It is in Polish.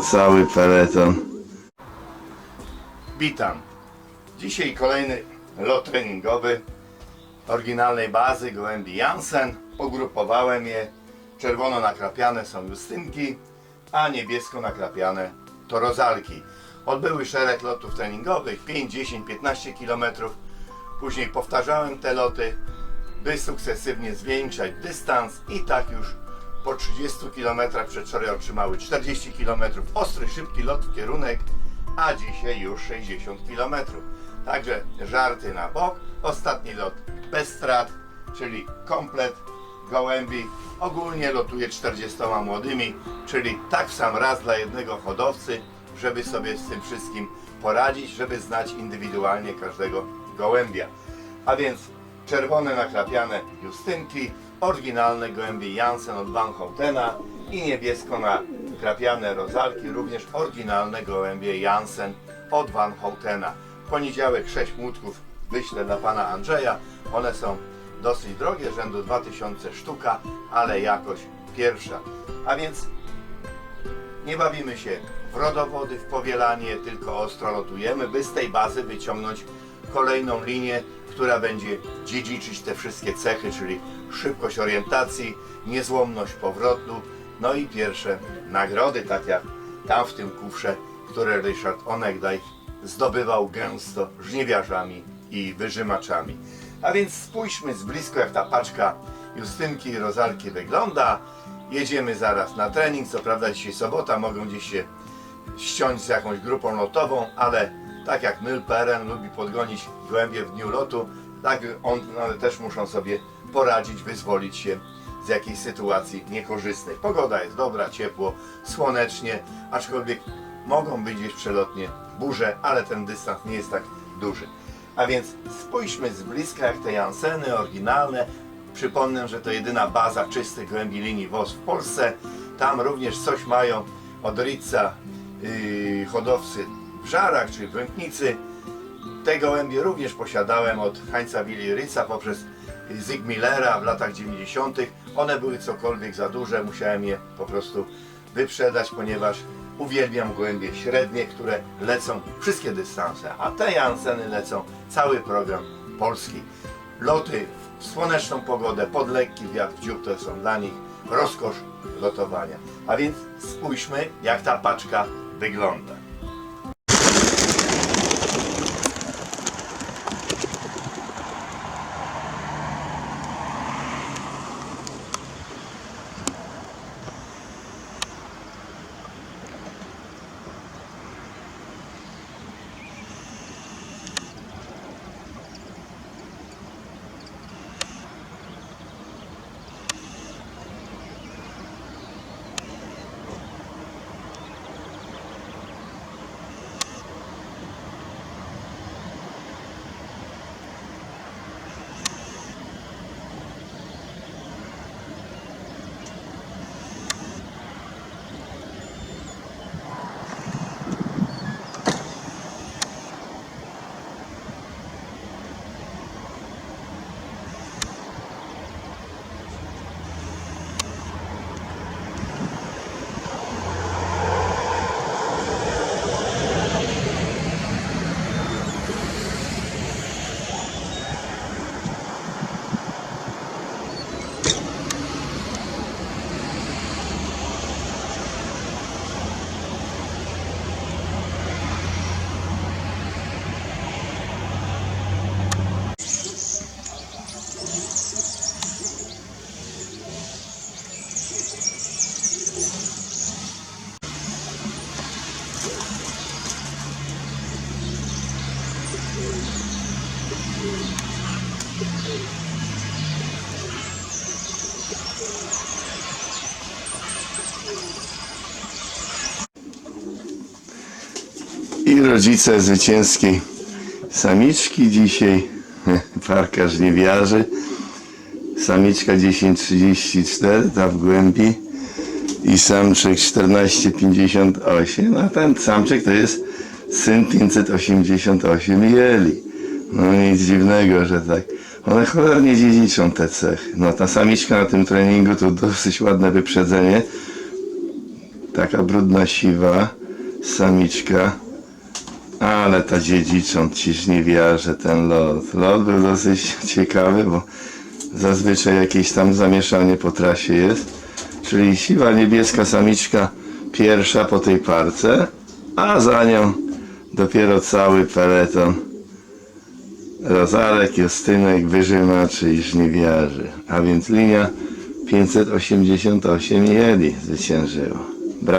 cały peleton. Witam. Dzisiaj kolejny lot treningowy oryginalnej bazy gołębi Jansen. Pogrupowałem je. Czerwono nakrapiane są Justynki, a niebiesko nakrapiane to Rozalki. Odbyły szereg lotów treningowych, 5, 10, 15 km. Później powtarzałem te loty, by sukcesywnie zwiększać dystans i tak już po 30 km przedwczoraj otrzymały 40 km. Ostry, szybki lot w kierunek, a dzisiaj już 60 km. Także żarty na bok. Ostatni lot bez strat, czyli komplet gołębi. Ogólnie lotuje 40 młodymi, czyli tak w sam raz dla jednego hodowcy, żeby sobie z tym wszystkim poradzić, żeby znać indywidualnie każdego gołębia. A więc czerwone nakrapiane Justynki, oryginalne gołębie Jansen od Van Houtena i niebiesko nakrapiane Rozalki, również oryginalne gołębie Jansen od Van Houtena. Poniedziałek 6 młotków wyślę dla pana Andrzeja. One są dosyć drogie, rzędu 2000 sztuka, ale jakoś pierwsza. A więc nie bawimy się w rodowody, w powielanie, tylko ostro lotujemy, by z tej bazy wyciągnąć kolejną linię, która będzie dziedziczyć te wszystkie cechy, czyli szybkość orientacji, niezłomność powrotu, no i pierwsze nagrody, tak jak tam w tym kufrze, które Ryszard Onegdaj zdobywał gęsto żniwiarzami i wyżymaczami. A więc spójrzmy z blisko, jak ta paczka Justynki i Rozalki wygląda. Jedziemy zaraz na trening, co prawda dzisiaj sobota, mogą gdzieś się ściąć z jakąś grupą lotową, ale tak jak Nyl Peren lubi podgonić gołębie w dniu lotu, tak on one też muszą sobie poradzić, wyzwolić się z jakiejś sytuacji niekorzystnej. Pogoda jest dobra, ciepło, słonecznie, aczkolwiek mogą być gdzieś przelotnie burze, ale ten dystans nie jest tak duży. A więc spójrzmy z bliska jak te Janseny oryginalne. Przypomnę, że to jedyna baza czystych gołębi linii WOS w Polsce. Tam również coś mają od Ritza yy, hodowcy w Żarach czy w Ręknicy. Te gołębie również posiadałem od Heinza Willi Ritza poprzez Zig Millera w latach 90. One były cokolwiek za duże, musiałem je po prostu wyprzedać, ponieważ uwielbiam gołębie średnie, które lecą wszystkie dystanse, a te Janseny lecą cały program polski. Loty w słoneczną pogodę, pod lekki wiatr w dziób to są dla nich rozkosz lotowania. A więc spójrzmy jak ta paczka wygląda. I rodzice zwycięskiej samiczki dzisiaj, parka żniwiarzy. Samiczka 1034, ta w głębi i samczyk 1458, a ten samczyk to jest syn 588 jeli. No nic dziwnego, że tak. One cholernie dziedziczą te cechy. No ta samiczka na tym treningu to dosyć ładne wyprzedzenie. taka brudna siwa samiczka. Ale ta dziedzicząc ci żniwiarze ten lot. Lot był dosyć ciekawy, bo zazwyczaj jakieś tam zamieszanie po trasie jest. Czyli siwa niebieska samiczka pierwsza po tej parce, a za nią dopiero cały peleton rozalek, justynek, wyżymaczy i żniwiarzy. A więc linia 588 jeli zwyciężyła.